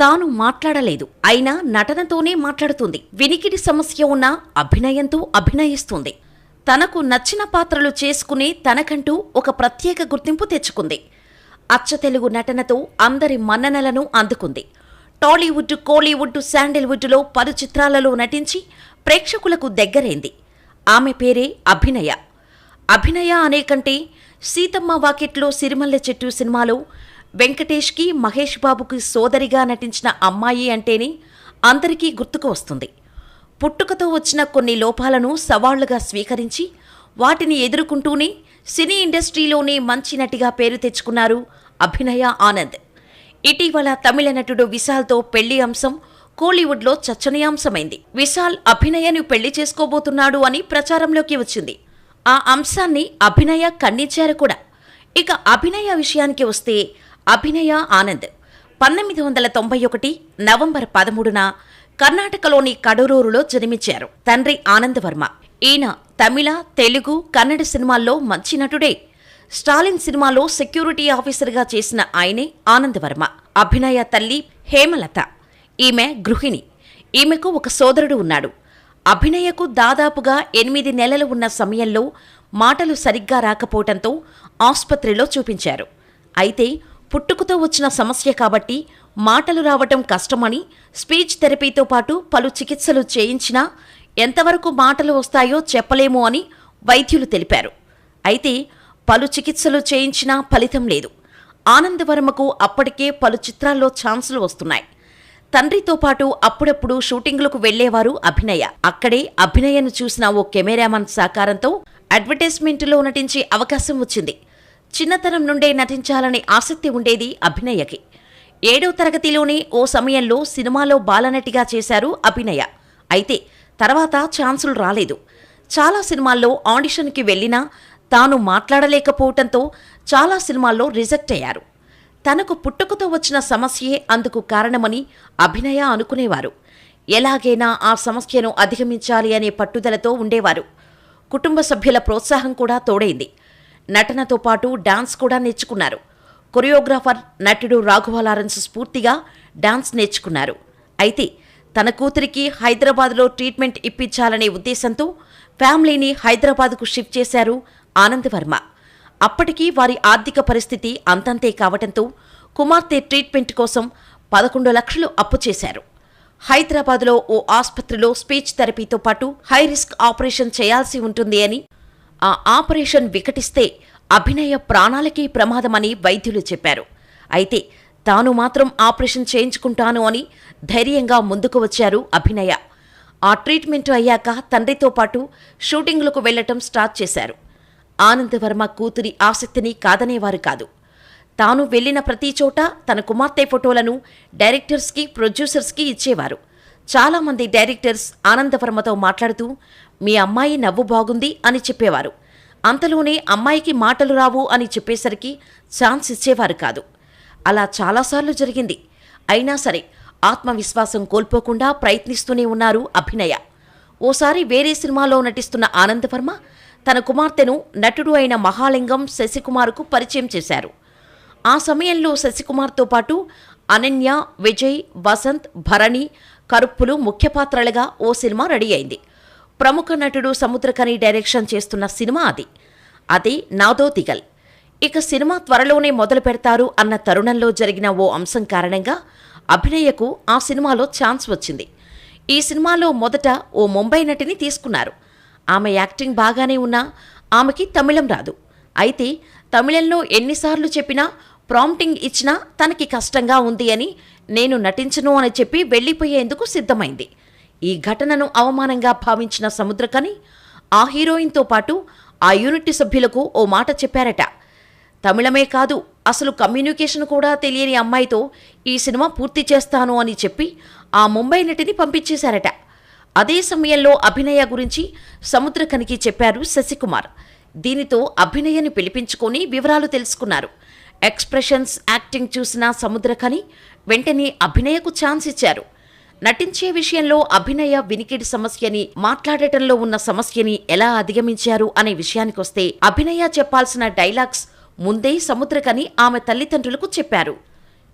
తాను మాట్లాడలేదు. అయినా నటనతోనే మాట్లాడుతుంది. వినికిడి సమస్య ఉన్న అభినయంతో అభినయిస్తుంది. తనకు నచ్చిన పాత్రలు చేసుకుని తనకంటూ ఒక ప్రత్యేక గుర్తింపు తెచ్చుకుంది. అచ్చ తెలుగు నటనతో అందరి మన్ననలను అందుకుంది. టాలీవుడ్ కోలీవుడ్ శాండిల్వుడ్లో పలు చిత్రాలలో నటించి ప్రేక్షకులకు దగ్గరైంది. ఆమె పేరే అభినయ. అభినయ అనే కంటే సీతమ్మ వాకిట్లో సిరిమల్లె చెట్టు సినిమాలో వెంకటేష్కి మహేష్ బాబుకి సోదరిగా నటించిన అమ్మాయి అంటేనే అందరికీ గుర్తుకు వస్తుంది. పుట్టుకతో వచ్చిన కొన్ని లోపాలను సవాళ్ళుగా స్వీకరించి వాటిని ఎదుర్కొంటూనే సినీ ఇండస్ట్రీలోనే మంచి నటిగా పేరు తెచ్చుకున్నారు అభినయ ఆనంద్. ఇటీవల తమిళ నటుడు విశాల్తో పెళ్ళి అంశం కోలీవుడ్లో చర్చనీయాంశమైంది. విశాల్ అభినయను పెళ్ళి చేసుకోబోతున్నాడు అని ప్రచారంలోకి వచ్చింది. ఆ అంశాన్ని అభినయ ఖండించారు కూడా. ఇక అభినయ విషయానికి వస్తే అభినయ ఆనంద్. పంతొమ్మిది వందల తొంభై ఒకటి నవంబర్ పదమూడున కర్ణాటకలోని కడూరూరులో జన్మించారు తండ్రి ఆనందవర్మ ఈయన తమిళ తెలుగు కన్నడ సినిమాల్లో మంచి నటుడే. స్టాలిన్ సినిమాలో సెక్యూరిటీ ఆఫీసర్గా చేసిన ఆయనే ఆనందవర్మ అభినయ తల్లి హేమలత. ఈమె గృహిణి. ఈమెకు ఒక సోదరుడు ఉన్నాడు. అభినయకు దాదాపుగా ఎనిమిది నెలలు ఉన్న సమయంలో మాటలు సరిగ్గా రాకపోవటంతో ఆసుపత్రిలో చూపించారు. అయితే పుట్టుకతో వచ్చిన సమస్య కాబట్టి మాటలు రావటం కష్టమని స్పీచ్ థెరపీతో పాటు పలు చికిత్సలు చేయించినా ఎంతవరకు మాటలు వస్తాయో చెప్పలేము అని వైద్యులు తెలిపారు. అయితే పలు చికిత్సలు చేయించినా ఫలితం లేదు. ఆనందవర్మకు అప్పటికే పలు చిత్రాల్లో ఛాన్సులు వస్తున్నాయి. తండ్రితో పాటు అప్పుడప్పుడు షూటింగులకు వెళ్ళేవారు అభినయ. అక్కడే అభినయను చూసిన ఓ కెమెరామన్ సహకారంతో అడ్వర్టైజ్మెంట్లో నటించే అవకాశం వచ్చింది. చిన్నతనం నుండే నటించాలనే ఆసక్తి ఉండేది అభినయకి. ఏడో తరగతిలోనే ఓ సమయంలో సినిమాలో బాలనటిగా చేశారు అభినయ. అయితే తర్వాత ఛాన్సులు రాలేదు. చాలా సినిమాల్లో ఆడిషన్కి వెళ్ళినా తాను మాట్లాడలేకపోవటంతో చాలా సినిమాల్లో రిజెక్ట్ అయ్యారు. తనకు పుట్టుకతో వచ్చిన సమస్యే అందుకు కారణమని అభినయ అనుకునేవారు. ఎలాగైనా ఆ సమస్యను అధిగమించాలి అనే పట్టుదలతో ఉండేవారు. కుటుంబ సభ్యుల ప్రోత్సాహం కూడా తోడైంది. నటనతో పాటు డాన్స్ కూడా నేర్చుకున్నారు. కొరియోగ్రాఫర్ నటుడు రాఘవ లారెన్స్ స్ఫూర్తిగా డాన్స్ నేర్చుకున్నారు. అయితే తన కూతురికి హైదరాబాద్లో ట్రీట్మెంట్ ఇప్పించాలనే ఉద్దేశంతో ఫ్యామిలీని హైదరాబాద్కు షిఫ్ట్ చేశారు ఆనందవర్మ అప్పటికీ వారి ఆర్థిక పరిస్థితి అంతంతే కావటంతో కుమార్తె ట్రీట్మెంట్ కోసం పదకొండు లక్షలు అప్పు చేశారు. హైదరాబాద్లో ఓ ఆసుపత్రిలో స్పీచ్ థెరపీతో పాటు హై రిస్క్ ఆపరేషన్ చేయాల్సి ఉంటుంది అని ఆ ఆపరేషన్ వికటిస్తే అభినయ ప్రాణాలకే ప్రమాదమని వైద్యులు చెప్పారు. అయితే తాను మాత్రం ఆపరేషన్ చేయించుకుంటాను అని ధైర్యంగా ముందుకు వచ్చారు అభినయ. ఆ ట్రీట్మెంట్ అయ్యాక తండ్రితో పాటు షూటింగ్లకు వెళ్ళటం స్టార్ట్ చేశారు. ఆనందవర్మ కూతురి ఆసక్తిని కాదనేవారు కాదు. తాను వెళ్ళిన ప్రతి చోట తన కుమార్తె ఫోటోలను డైరెక్టర్స్కి ప్రొడ్యూసర్స్కి ఇచ్చేవారు. చాలామంది డైరెక్టర్స్ ఆనందవర్మతో మాట్లాడుతూ మీ అమ్మాయి నవ్వు బాగుంది అని చెప్పేవారు. అంతలోనే అమ్మాయికి మాటలు రావు అని చెప్పేసరికి ఛాన్స్ ఇచ్చేవారు కాదు. అలా చాలాసార్లు జరిగింది. అయినా సరే ఆత్మవిశ్వాసం కోల్పోకుండా ప్రయత్నిస్తూనే ఉన్నారు అభినయ. ఓసారి వేరే సినిమాలో నటిస్తున్న ఆనందవర్మ తన కుమార్తెను నటుడు అయిన మహాలింగం శశికుమార్కు పరిచయం చేశారు. ఆ సమయంలో శశికుమార్తో పాటు అనన్య విజయ్ వసంత్ భరణి కరుప్పులు ముఖ్య పాత్రలుగా ఓ సినిమా రెడీ అయింది. ప్రముఖ నటుడు సముద్రకని డైరెక్షన్ చేస్తున్న సినిమా అది. అది నాదో దిగల్ ఇక సినిమా త్వరలోనే మొదలు పెడతారు అన్న తరుణంలో జరిగిన ఓ అంశం కారణంగా అభినయకు ఆ సినిమాలో ఛాన్స్ వచ్చింది. ఈ సినిమాలో మొదట ఓ ముంబై నటిని తీసుకున్నారు. ఆమె యాక్టింగ్ బాగానే ఉన్నా ఆమెకి తమిళం రాదు. అయితే తమిళంలో ఎన్నిసార్లు చెప్పినా ప్రాంప్టింగ్ ఇచ్చినా తనకి కష్టంగా ఉంది అని నేను నటించను అని చెప్పి వెళ్ళిపోయేందుకు సిద్ధమైంది. ఈ ఘటనను అవమానంగా భావించిన సముద్రకని ఆ హీరోయిన్తో పాటు ఆ యూనిట్ సభ్యులకు ఓ మాట చెప్పారట. తమిళమే కాదు అసలు కమ్యూనికేషన్ కూడా తెలియని అమ్మాయితో ఈ సినిమా పూర్తి చేస్తాను అని చెప్పి ఆ ముంబై నటిని పంపించేశారట. అదే సమయంలో అభినయ గురించి సముద్రకనికి చెప్పారు శశికుమార్. దీనితో అభినయని పిలిపించుకొని వివరాలు తెలుసుకున్నారు. ఎక్స్ప్రెషన్స్ యాక్టింగ్ చూసిన సముద్రకని వెంటనే అభినయకు ఛాన్స్ ఇచ్చారు. నటించే విషయంలో అభినయ వినికిడి సమస్యని మాట్లాడటంలో ఉన్న సమస్యని ఎలా అధిగమించారు అనే విషయానికొస్తే అభినయ చెప్పాల్సిన డైలాగ్స్ ముందే సముద్రకని ఆమె తల్లిదండ్రులకు చెప్పారు.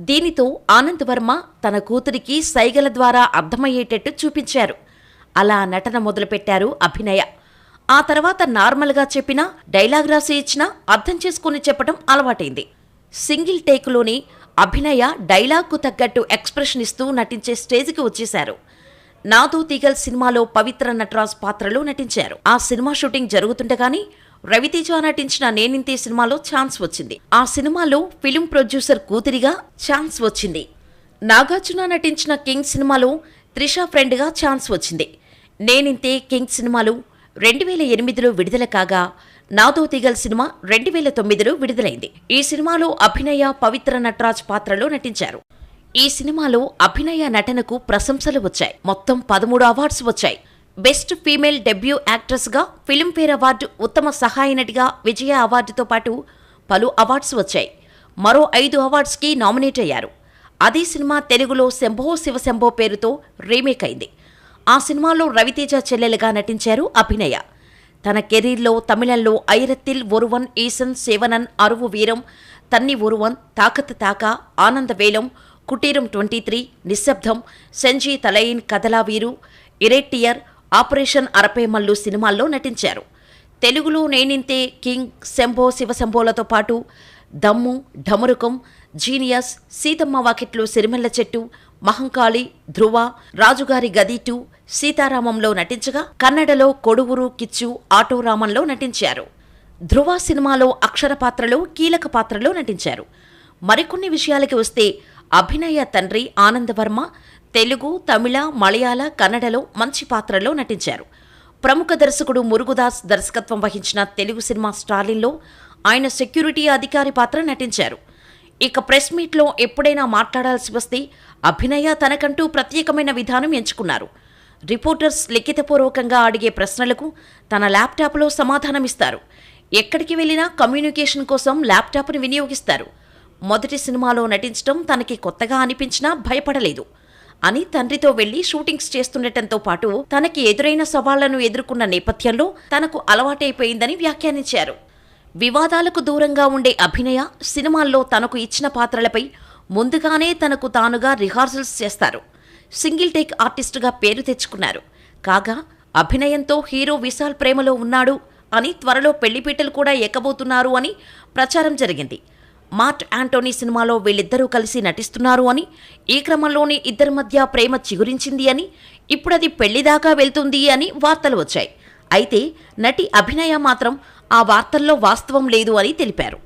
దీనితో ఆనంద్ వర్మ తన కూతురికి సైగల ద్వారా అర్థమయ్యేటట్టు చూపించారు. అలా నటన మొదలుపెట్టారు అభినయ. ఆ తర్వాత నార్మల్గా చెప్పినా డైలాగ్ రాసి ఇచ్చినా అర్థం చేసుకుని చెప్పడం అలవాటైంది. సింగిల్ టేక్లోని అభినయ డైలాగ్కు తగ్గట్టు ఎక్స్ప్రెషన్ ఇస్తూ నటించే స్టేజ్కి వచ్చేశారు. నాతో తీగల్ సినిమాలో పవిత్ర నటరాజ్ పాత్రలో నటించారు. ఆ సినిమా షూటింగ్ జరుగుతుండగానే రవితేజ నటించిన నేనింతే సినిమాలో ఛాన్స్ వచ్చింది. ఆ సినిమాలో ఫిలిం ప్రొడ్యూసర్ కూతురిగా ఛాన్స్ వచ్చింది. నాగార్జున నటించిన కింగ్ సినిమాలో త్రిష ఫ్రెండ్గా ఛాన్స్ వచ్చింది. నేనింతే కింగ్ సినిమాలు రెండు వేల ఎనిమిదిలో విడుదల కాగా నాతో తిగల్ సినిమా రెండు వేల తొమ్మిదిలో విడుదలైంది. ఈ సినిమాలో అభినయ పవిత్ర నటరాజ్ పాత్రలో నటించారు. ఈ సినిమాలో అభినయ నటనకు ప్రశంసలు వచ్చాయి. మొత్తం పదమూడు అవార్డ్స్ వచ్చాయి. బెస్ట్ ఫీమేల్ డెబ్యూ యాక్ట్రెస్గా ఫిల్మ్ఫేర్ అవార్డు ఉత్తమ సహాయ నటిగా విజయ అవార్డుతో పాటు పలు అవార్డ్స్ వచ్చాయి. మరో ఐదు అవార్డ్స్కి నామినేట్ అయ్యారు. అదే సినిమా తెలుగులో శంభో శివశంభో పేరుతో రీమేక్ అయింది. ఆ సినిమాలో రవితేజ చెల్లెలుగా నటించారు అభినయ. తన కెరీర్లో తమిళంలో ఐరత్తిల్ ఒరువన్ ఈసన్ సేవనన్ అరువు వీరం తన్ని ఒరువన్ తాకత్ తాక ఆనంద వేలం కుటీరం ట్వంటీ త్రీ నిశ్శబ్దం సెంజీ తలయిన్ కదలా వీరు ఇరేటియర్ ఆపరేషన్ అరపేమల్లు సినిమాల్లో నటించారు. తెలుగులో నేనింతే కింగ్ శంభో శివశంభోలతో పాటు దమ్ము ఢమరుకం జీనియస్ సీతమ్మ వాకిట్లో సిరిమెల్ల చెట్టు మహంకాళి ధ్రువ రాజుగారి గది టూ సీతారామంలో నటించగా కన్నడలో కొడువురు కిచ్చు ఆటోరామంలో నటించారు. ధ్రువ సినిమాలో అక్షర పాత్రలో కీలక పాత్రలో నటించారు. మరికొన్ని విషయాలకి వస్తే అభినయ తండ్రి ఆనందవర్మ తెలుగు తమిళ మలయాళ కన్నడలో మంచి పాత్రలో నటించారు. ప్రముఖ దర్శకుడు మురుగుదాస్ దర్శకత్వం వహించిన తెలుగు సినిమా స్టాలిన్లో ఆయన సెక్యూరిటీ అధికారి పాత్ర నటించారు. ఇక ప్రెస్ మీట్లో ఎప్పుడైనా మాట్లాడాల్సి వస్తే అభినయ తనకంటూ ప్రత్యేకమైన విధానం ఎంచుకున్నారు. రిపోర్టర్స్ లిఖితపూర్వకంగా అడిగే ప్రశ్నలకు తన ల్యాప్టాప్లో సమాధానమిస్తారు. ఎక్కడికి వెళ్ళినా కమ్యూనికేషన్ కోసం ల్యాప్టాప్ని వినియోగిస్తారు. మొదటి సినిమాలో నటించడం తనకి కొత్తగా అనిపించినా భయపడలేదు. అని తండ్రితో వెళ్ళి షూటింగ్స్ చేస్తుండటంతో పాటు తనకి ఎదురైన సవాళ్ళను ఎదుర్కొన్న నేపథ్యంలో తనకు అలవాటైపోయిందని వ్యాఖ్యానించారు. వివాదాలకు దూరంగా ఉండే అభినయ సినిమాల్లో తనకు ఇచ్చిన పాత్రలపై ముందుగానే తనకు తానుగా రిహార్సల్స్ చేస్తారు. సింగిల్ టేక్ ఆర్టిస్టుగా పేరు తెచ్చుకున్నారు. కాగా అభినయంతో హీరో విశాల్ ప్రేమలో ఉన్నాడు అని త్వరలో పెళ్ళిపీటలు కూడా ఎక్కబోతున్నారు అని ప్రచారం జరిగింది. మార్ట్ యాంటోనీ సినిమాలో వీళ్ళిద్దరూ కలిసి నటిస్తున్నారు అని ఈ క్రమంలోనే ఇద్దరి మధ్య ప్రేమ చిగురించింది అని ఇప్పుడది పెళ్ళిదాకా వెళ్తుంది అని వార్తలు వచ్చాయి. అయితే నటి అభినయ మాత్రం ఆ వార్తల్లో వాస్తవం లేదు అని తెలిపారు.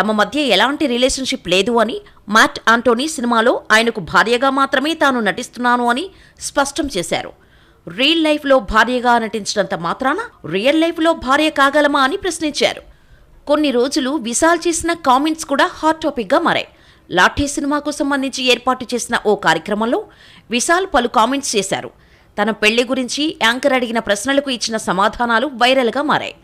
తమ మధ్య ఎలాంటి రిలేషన్షిప్ లేదు అని మ్యాట్ ఆంటోనీ సినిమాలో ఆయనకు భార్యగా మాత్రమే తాను నటిస్తున్నాను అని స్పష్టం చేశారు. రియల్ లైఫ్లో భార్యగా నటించినంత మాత్రాన రియల్ లైఫ్లో భార్య కాగలమా అని ప్రశ్నించారు. కొన్ని రోజులు విశాల్ చేసిన కామెంట్స్ కూడా హాట్ టాపిక్గా మారాయి. లాఠీ సినిమాకు సంబంధించి ఏర్పాటు చేసిన ఓ కార్యక్రమంలో విశాల్ పలు కామెంట్స్ చేశారు. తన పెళ్ళి గురించి యాంకర్ అడిగిన ప్రశ్నలకు ఇచ్చిన సమాధానాలు వైరల్గా మారాయి.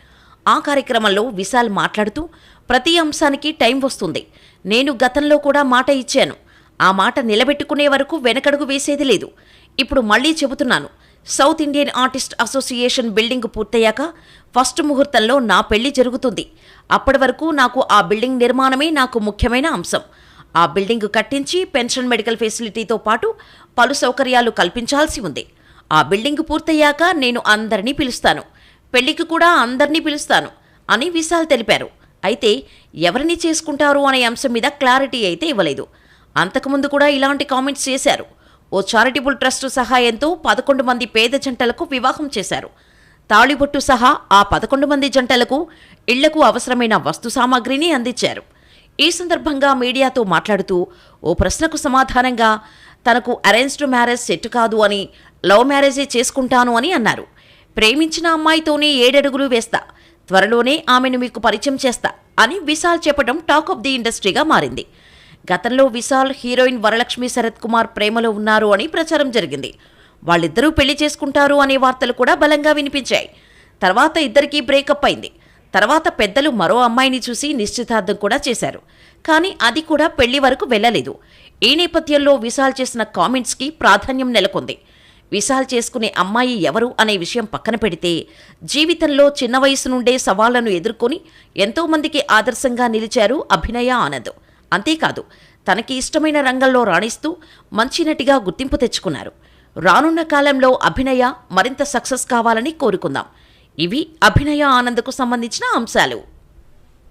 ఆ కార్యక్రమంలో విశాల్ మాట్లాడుతూ ప్రతి అంశానికి టైం వస్తుంది. నేను గతంలో కూడా మాట ఇచ్చాను. ఆ మాట నిలబెట్టుకునే వరకు వెనకడుగు వేసేది లేదు. ఇప్పుడు మళ్ళీ చెబుతున్నాను. South Indian artist association building పూర్తయ్యాక ఫస్ట్ ముహూర్తంలో నా పెళ్ళి జరుగుతుంది. అప్పటి వరకు నాకు ఆ బిల్డింగ్ నిర్మాణమే నాకు ముఖ్యమైన అంశం. ఆ బిల్డింగ్ కట్టించి పెన్షన్ మెడికల్ ఫెసిలిటీతో పాటు పలు సౌకర్యాలు కల్పించాల్సి ఉంది. ఆ బిల్డింగ్ పూర్తయ్యాక నేను అందరినీ పిలుస్తాను. పెళ్ళికి కూడా అందరినీ పిలుస్తాను అని విశాల్ తెలిపారు. అయితే ఎవరిని చేసుకుంటారు అనే అంశం మీద క్లారిటీ అయితే ఇవ్వలేదు. అంతకుముందు కూడా ఇలాంటి కామెంట్స్ చేశారు. ఓ చారిటబుల్ ట్రస్ట్ సహాయంతో పదకొండు మంది పేద జంటలకు వివాహం చేశారు. తాళిబొట్టు సహా ఆ పదకొండు మంది జంటలకు ఇళ్ళకు అవసరమైన వస్తు సామాగ్రిని అందించారు. ఈ సందర్భంగా మీడియాతో మాట్లాడుతూ ఓ ప్రశ్నకు సమాధానంగా తనకు అరేంజ్డ్ మ్యారేజ్ సెట్ కాదు అని లవ్ మ్యారేజే చేసుకుంటాను అని అన్నారు. ప్రేమించిన అమ్మాయితోనే ఏడడుగులు వేస్తా త్వరలోనే ఆమెను మీకు పరిచయం చేస్తా అని విశాల్ చెప్పడం టాక్ ఆఫ్ ది ఇండస్ట్రీగా మారింది. గతంలో విశాల్ హీరోయిన్ వరలక్ష్మి శరత్ కుమార్ ప్రేమలో ఉన్నారు అని ప్రచారం జరిగింది. వాళ్ళిద్దరూ పెళ్ళి చేసుకుంటారు అనే వార్తలు కూడా బలంగా వినిపించాయి. తర్వాత ఇద్దరికీ బ్రేకప్ అయింది. తర్వాత పెద్దలు మరో అమ్మాయిని చూసి నిశ్చితార్థం కూడా చేశారు. కానీ అది కూడా పెళ్ళి వరకు వెళ్ళలేదు. ఈ నేపథ్యంలో విశాల్ చేసిన కామెంట్స్కి ప్రాధాన్యం నెలకొంది. విశాల్ చేసుకునే అమ్మాయి ఎవరు అనే విషయం పక్కన పెడితే జీవితంలో చిన్న వయసు నుండే సవాళ్ళను ఎదుర్కొని ఎంతోమందికి ఆదర్శంగా నిలిచారు అభినయ ఆనంద్. అంతేకాదు తనకి ఇష్టమైన రంగంలో రాణిస్తూ మంచి నటిగా గుర్తింపు తెచ్చుకున్నారు. రానున్న కాలంలో అభినయ మరింత సక్సెస్ కావాలని కోరుకుందాం. ఇవి అభినయ ఆనంద్కు సంబంధించిన అంశాలు.